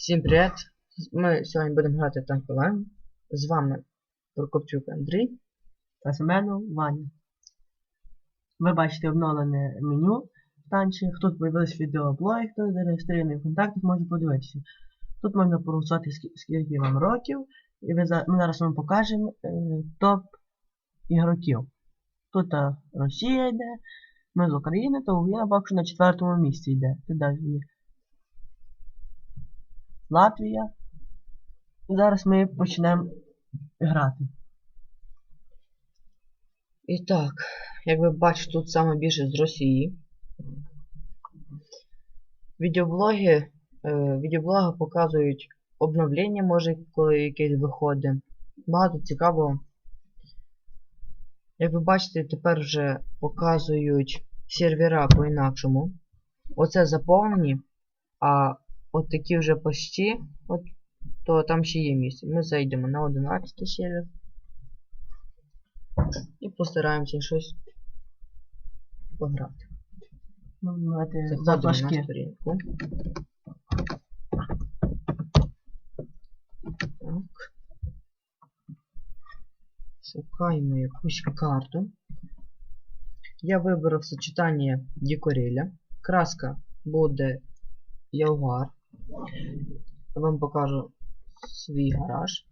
Всім привіт! Ми сьогодні будемо грати в танк. З вами Прокопчук Андрій. та Семену Ваня. Ви бачите обновлене меню в танчі. Тут появились відеоблоги, хто зареєстрований в контактах, може подивитися. Тут можна проголосувати скільки вам років, і ми зараз вам покажемо е, топ ігроків. Тут е, Росія йде, ми з України, то Україна поки на четвертому місці йде. Тут є Латвія. І зараз ми почнемо грати. І так, як ви бачите, тут саме більше з Росії. Відеоблоги, е, відеоблоги показують обновлення, може, коли якесь виходить. Багато цікавого. Як ви бачите, тепер вже показують сервера по-інакшому. Оце заповнені, а от такі вже почти, от, то там ще є місце. Ми зайдемо на 11 сервер. І постараємося щось пограти. Ну, давайте Заходимо на сторінку. Так. Шукаємо якусь карту. Я виберу сочетання Дікореля. Краска буде Ягуар. Я вам покажу свій гараж.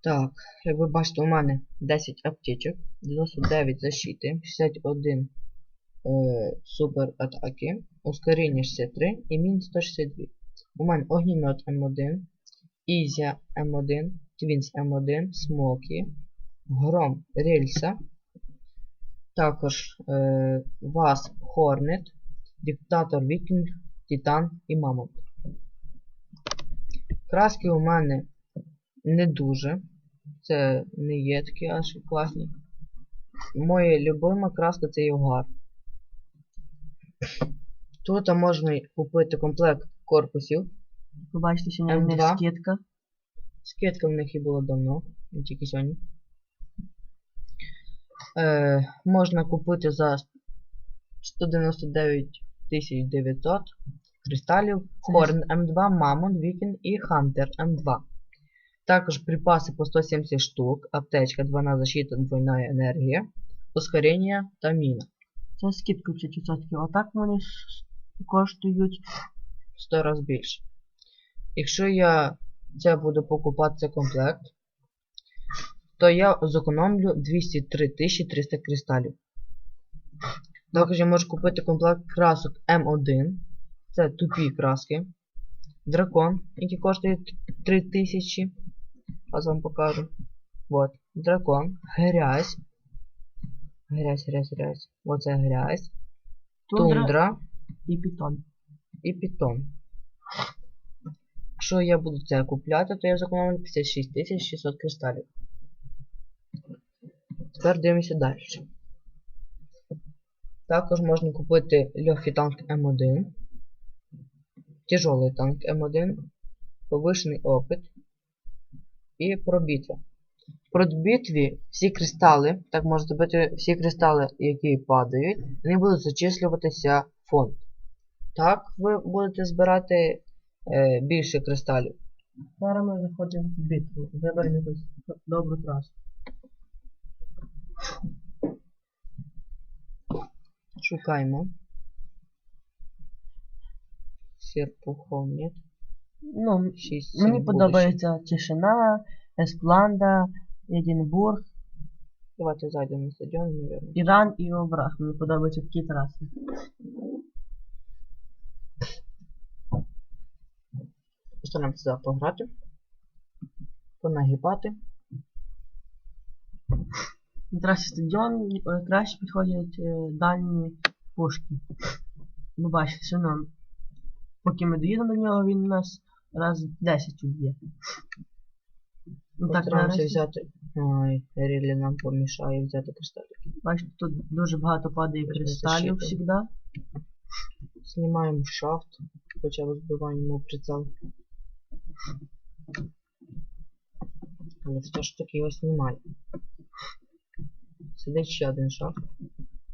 Так, як ви бачите, у мене 10 аптечок, 99 защити, 61 е, супер атаки, ускоріння 63 і мін 162. У мене огнімет М1, Ізя М1, Твінс М1, Смокі, Гром Рельса, також е, Васп Хорнет, Диктатор Вікінг, Титан і Мамонт. Краски у мене не дуже. Це не є такі аж класні. Моя любима краска це Ягуар. Тут можна купити комплект корпусів. Ви бачите, сьогодні в них М2. скидка. Скидка в них і було давно, не тільки сьогодні. Е, можна купити за 199 900 кристалів Хорн М2, Мамон, Вікін і Хантер М2. Також припаси по 170 штук, аптечка, двойна защита, двойна енергія, ускорення та міна. Це скидка 50%. Отак вони коштують 100 раз більше. Якщо я це буду покупати цей комплект, то я зекономлю 203 300 кристалів. Також я можу купити комплект красок М1. Це тупі краски. Дракон, який коштує 3000. Зараз вам покажу. Вот. Дракон. Грязь. Грязь, грязь, грязь. Оце грязь. тундра, Тундра і пітон. і Python. Якщо я буду це купляти, то я зекономлю 56 600 кристалів. Тепер дивимося далі. Також можна купити легкий танк М1, тяжелий танк М1, повишений опит і пробітва. В пробітві всі кристали, так можна зробити всі кристали, які падають, вони будуть зачислюватися в фонд. Так ви будете збирати е, більше кристалів. Зараз ми заходимо в битву. Виберемо якусь добру трасу. Шукаємо. Серпухов нет. Ну, 6, мені подобається Тишина, Еспланда, Единбург, Давайте зайдемо на стадіон, мабуть. Іран і Обрах. Мені подобаються такі траси. Постараємося сюди пограти. Понагибати. На трасі стадіон е, краще підходять е, дальні пушки. Ну бачите, все одно. Поки ми доїдемо до нього, він нас раз 10 уб'є. Ну так, наразі, взяти. Ой, Рілі нам помішає взяти кристалики. бачите, тут дуже багато падає кристалів завжди. Знімаємо шафт, хоча б збиваємо прицел. Але все ж таки його знімаю. Сидить ще один шафт.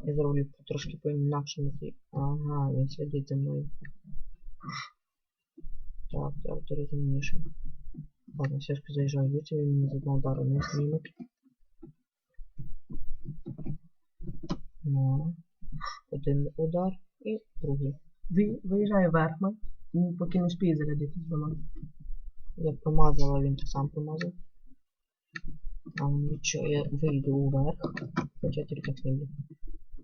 Я зроблю трошки по-інакшому. цей- Ага, він слідить за мною. Так, так, ти розумніше. Ладно, все ж заїжджаю звідси, він мене з одного удару не знімить. Ну, один удар і другий. Ви, виїжджає вверх, поки не спіє зарядити балон. Я промазала, він так сам промазав. А ну нічого, я вийду вверх. Хоча я тільки так знімлю.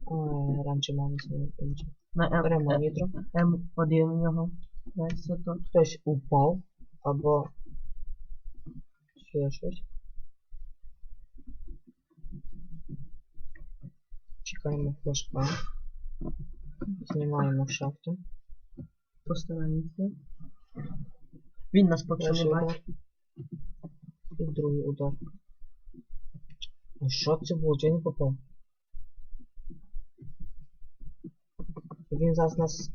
Ой, раніше мене знімав інше. На М, Беремо М, нітро. М1 у нього. Знаєте, це то. Хтось упав або ще щось. Чекаємо флажка. Знімаємо шахту. Постараємося. Він нас поки що Перший не удар. бачить. І другий удар. А що це було? Я не попав? Він зараз нас.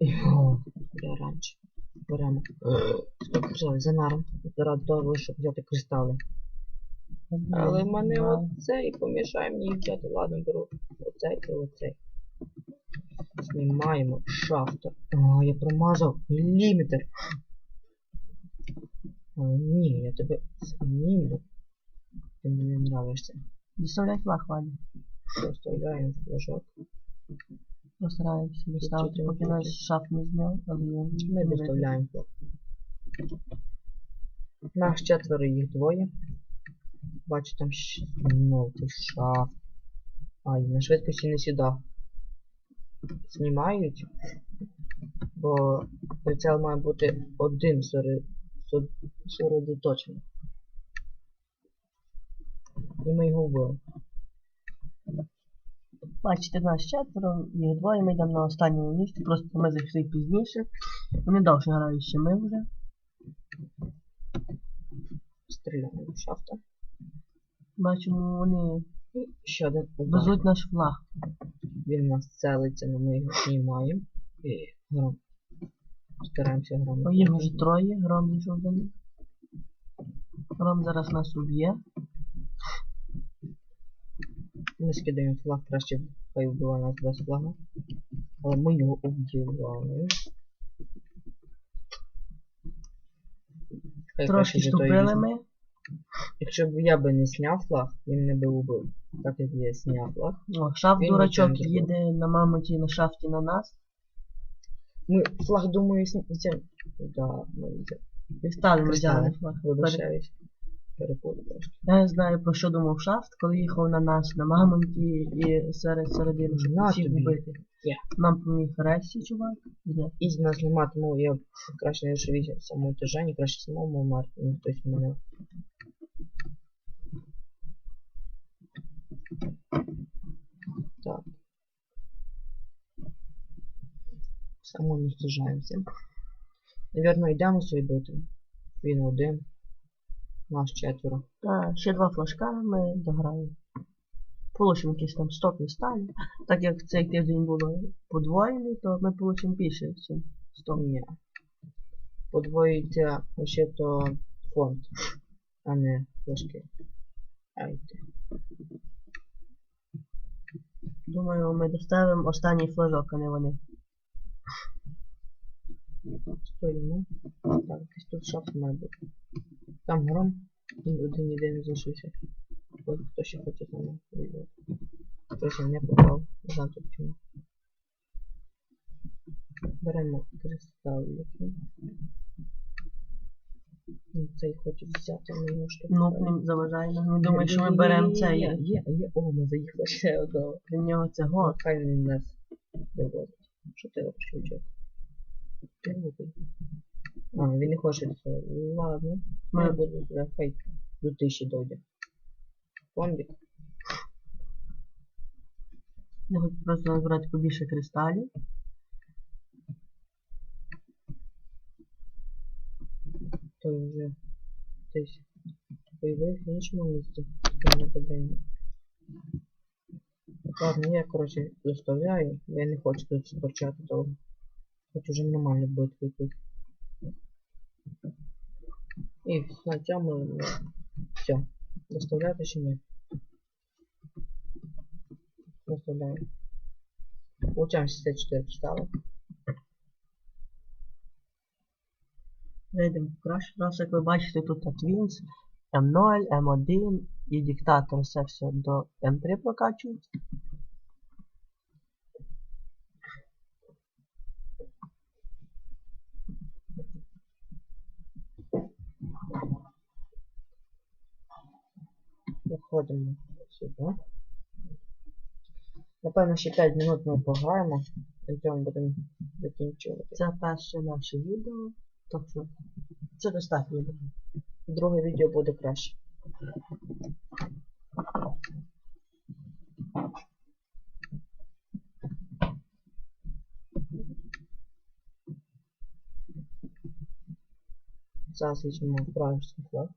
Йо, я раніше. Беремо. Взяли за наром. Заради того, щоб взяти кристали. Але в мене оцей помішає мені взяти. Ладно, беру оцей і оцей. Знімаємо шафта. А, я промазав міліметр. Але ні, я тебе зніму. Ти мені не нравишся. Доставляй флаг, Ваня. Проставляємо флажок. Постараємося доставити, поки наш шаф не зняв, але я Ми не доставляємо флаг. Нас четверо, їх двоє. Бачу там ще новий шаф. Ай, на швидкості не сюди. Знімають. Бо прицел має бути один серед со- середоточений. І ми його вбили. Бачите, нас четверо, їх двоє, ми йдемо на останньому місці, просто ми зайшли пізніше. Вони довше грають, ще ми вже. Стріляємо в шафта. Бачимо, вони ще один удар. везуть наш флаг. Він нас целиться, але ми його знімаємо. І гром. Стараємося гром. Їх вже троє, гром зійшов до них. Гром зараз нас уб'є. Ми скидаємо флаг, краще хай вбиває нас без флага. Але ми його убиваємо. Хай Трошки ступили ми. Якщо б я би не сняв флаг, він мене би убив. Так як я сняв флаг. О, шаф Він дурачок їде на мамонті на шафті на нас. Ми флаг, думаю, сняв. Да, ми взяли. Ми взяли флаг. Вибачаюсь. Перепутав трошки. Я не знаю про що думав шафт, коли їхав на нас на мамонті і серед середину, щоб На всіх тобі. вбити. Є. Нам поміг Ресі, чувак. Де? Ізі нас нема, тому я краще не живіся в самому тяжанні, краще самому вмерти, ніж хтось мене. Так. Самоуничтожаємося. Наверно, йдемо з цієї битви. Він один. Нас четверо. Та, ще два флажка ми дограємо. Получимо якісь там 100 кристалів. Так як цей тиждень було подвоєний, то ми получимо більше, ніж 100. Ні. Подвоїться вообще то фонд, а не флажки. Айте. Думаю, ми доставимо останній флажок, а не вони. Стоїмо. Так, десь тут шафт має бути. Там гром. Один єдиний залишився. Ось хто ще хоче з нами воювати. Хтось не попав. Не знаю тут чому. Беремо кристаллики. Ну, Цей хоче взяти мою штуку. Ну, не заважає. Він думає, що ми беремо цей. Є, є, є. О, ми заїхали ще одного. Для нього це год. Хай він нас доводить. Що ти робиш, чувачок? Ти глупий. А, він не хоче цього. Ладно. Ми- Я буду туди, хай до тисячі дойде. Фондик. Я хочу просто назбирати побільше кристалів. Той вже десь появився в іншому місці. Ладно, я, коротше, доставляю. Я не хочу тут спорчати довго. Хочу вже нормально битву І на цьому ну, все. Доставляти чи ні? Доставляю. Получаємо 64 кристали. Зайдемо в кращу раз, як ви бачите, тут Twins, М0, М1 і диктатор все все до М3 прокачують. Виходимо сюди. Напевно, ще 5 минут ми пограємо. На цьому будемо закінчувати. Це перше наше відео. Так що це достатньо буде. Друге відео буде краще. Зараз візьмемо вражеский флаг.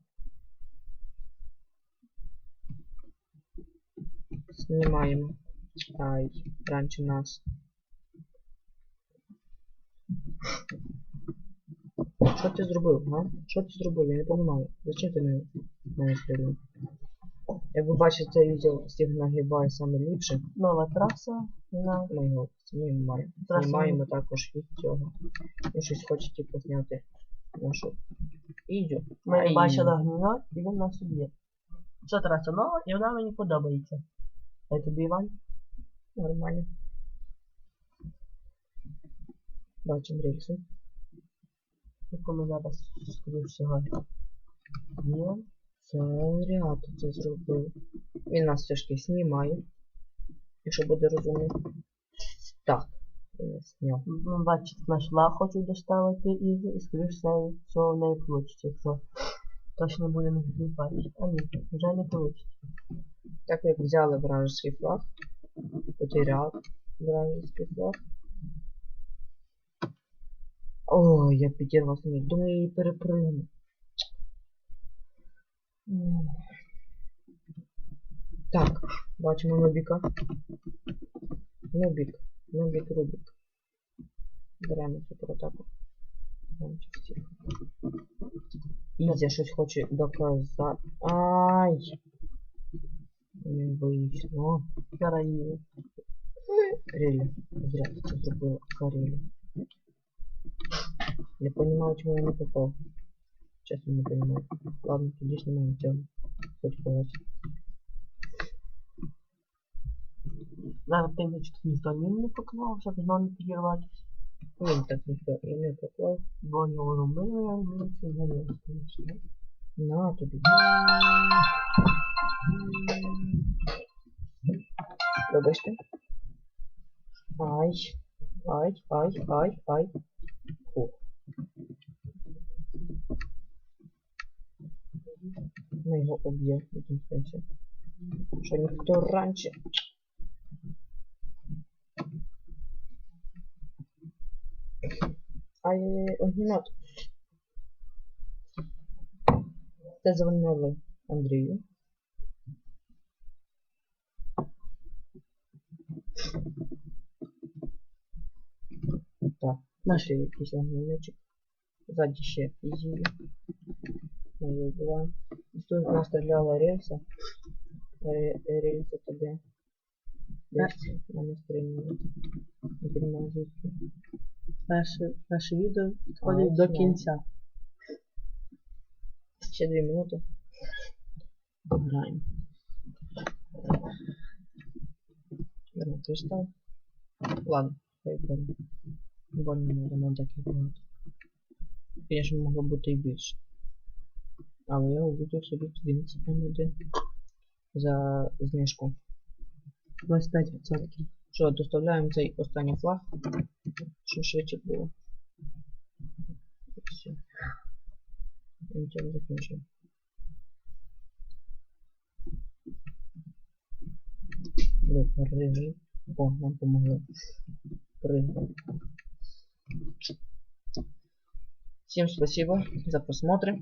Знімаємо. Ай, раніше нас. Що ти зробив, га? Що ти зробив? Я не розумію. Зачем ти мене, мене стрілив? Як ви бачите, це відео всіх нагибає саме ліпше. Нова траса. На... Ми його знімаємо. Траса Знімаємо також від цього. Ви щось хочете посняти нашу відео. Ми бачили огнімет і він нас уб'є. Це траса нова і вона мені подобається. А тобі Іван? Нормально. Бачимо рельси. Яку ми зараз скоріше всього. Ні. Це ряд це зробив. Він нас все таки знімає. Якщо буде розумний. Так. Зняв. Ну, бачите, наш лаг хочуть доставити Ізі, і скоріш всього всього в неї вийде, якщо точно буде не бачити. А ні, вже не вийде. Так як взяли вражеский флаг, потерял вражеский флаг. Ой, я підірвав мій. Думаю, я її перепригну. М. Так, бачимо Нубіка. Нубік, Нубік, Рубік. Беремо всіх. Ізя щось хоче доказати. Ай! Не вийшло. Зараз її. Релі. Зря ти це зробила. Карелі. Не понимаю, чему я не попал. Честно не понимаю. Ладно, тоді снимаем тему. Хоть когось. Зараз тим, що тут ніхто мін не поклав, щоб знову не підірватися. Він так ніхто і не поклав. Бо його робили, а мені все заліз, звісно. На тобі. Вибачте. Ай. Ай, ай, ай, ай. Фу. Ми його об'є в якимсь сенсі. Що ніхто раніше. Ай-яй-яй, огнімет. Це дзвонили Андрію. Так, наш якийсь огнеметчик. Ззаді ще ізі. Ми її вбиваємо. Тут нас стріляла рельса. Ре- Рельса тобі. Десь мене стрільнули. Не. Наше, наше відео підходить до кінця. Ще дві минути. Беремо кристал. Ладно, хай беремо. Бо не надо нам таких багато. Звісно, могло бути і більше. Але я увидів собі твінс М1 за знижку. 25%. Що, доставляємо цей останній флаг, щоб швидше було. І все. На цьому закінчуємо. О, нам помогли. Пригай. Всем спасибо за просмотр.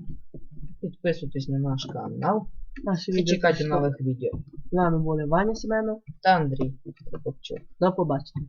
Підписуйтесь на наш канал Наше і чекайте нових відео. З вами були Ваня Семенов. Та Андрій Прокопчук. До побачення.